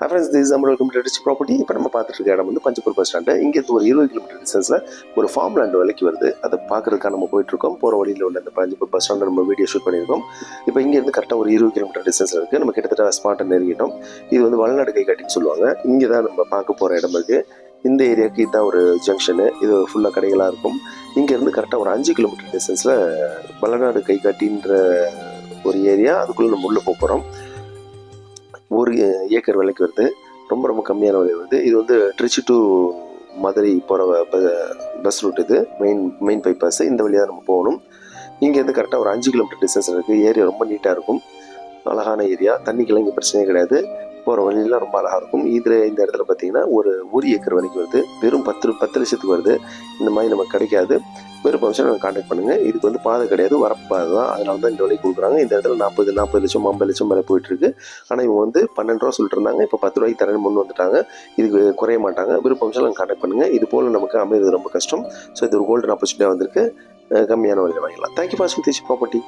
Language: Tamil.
ஃப்ரெண்ட்ஸ் திஸ் நம்ம கிலோமீட்டர் ப்ராப்பர்ட்டி இப்போ நம்ம பார்த்துட்டு இருக்க இடம் வந்து பஞ்சப்பூர் பஸ் ஸ்டாண்டு இங்கேருந்து ஒரு இருபது கிலோமீட்டர் டிஸ்டன்ஸில் ஒரு ஃபார்ம் லேண்ட் விலைக்கு வருது. அதை பார்க்குறதுக்காக நம்ம போயிட்டுருக்கோம். போகிற வழியில் உள்ள இந்த பஞ்சப்பூர் பஸ் ஸ்டாண்டு நம்ம வீடியோ ஷூட் பண்ணியிருக்கோம். இப்போ இங்கேருந்து கரெக்டாக ஒரு இருபது கிலோமீட்டர் டிஸ்டன்ஸில் இருக்குது நம்ம கிட்டத்தட்ட ஸ்மார்ட்டாக நெருங்கிட்டோம். இது வந்து வளநாடு கை காட்டின்னு சொல்லுவாங்க. இங்கே தான் நம்ம பார்க்க போகிற இடம் இருக்குது இந்த ஏரியாவுக்கு இதுதான் ஒரு ஜங்ஷனு இது ஃபுல்லாக கடைகளாக இருக்கும். இங்கேருந்து கரெக்டாக ஒரு அஞ்சு கிலோமீட்டர் டிஸ்டன்ஸில் வளநாடு கை காட்டின்ற ஒரு ஏரியா அதுக்குள்ளே நம்ம உள்ளே போக போகிறோம் ஒரு ஏக்கர் விலைக்கு வருது ரொம்ப ரொம்ப கம்மியான விலை வருது இது வந்து திருச்சி டு மதுரை போகிற பஸ் ரூட் இது மெயின் மெயின் பைபாஸ் இந்த வழியாக தான் நம்ம போகணும். இங்கேருந்து கரெக்டாக ஒரு அஞ்சு கிலோமீட்டர் டிஸ்டன்ஸ் இருக்குது ஏரியா ரொம்ப நீட்டாக இருக்கும். அழகான ஏரியா. தண்ணிக்கெல்லாம் இங்கே பிரச்சனையே கிடையாது. போகிற வழியெல்லாம் ரொம்ப அழகாக இருக்கும். இதில் இந்த இடத்துல பார்த்தீங்கன்னா ஒரு ஒரு ஏக்கர் வரைக்கும் வருது. வெறும் பத்து பத்து லட்சத்துக்கு வருது. இந்த மாதிரி நமக்கு கிடைக்காது. வெறும் பம்சன் நம்ம காண்டாக்ட் பண்ணுங்கள் இதுக்கு வந்து பாதை கிடையாது. வரப்பு தான். அதனால தான் இந்த வழி கொடுக்குறாங்க. இந்த இடத்துல நாற்பது நாற்பது லட்சம் ஐம்பது லட்சம் வரை போயிட்டுருக்கு ஆனால் இவங்க வந்து பன்னெண்டு ரூபா சொல்லிட்டு இருந்தாங்க. இப்போ பத்து ரூபாய்க்கு தரேன்னு முன் வந்துட்டாங்க. இதுக்கு குறைய மாட்டாங்க. விருப்பம் நாங்கள் காண்டாக்ட் பண்ணுங்கள் இது போல் நமக்கு அமைகிறது ரொம்ப கஷ்டம். ஸோ இது ஒரு கோல்டன் ஆப்பர்ச்சுனிட்டியாக வந்திருக்கு. கம்மியான வழியில் வாங்கிக்கலாம் தேங்க்யூ ஃபார் ஸ்மித் ப்ராப்பர்ட்டி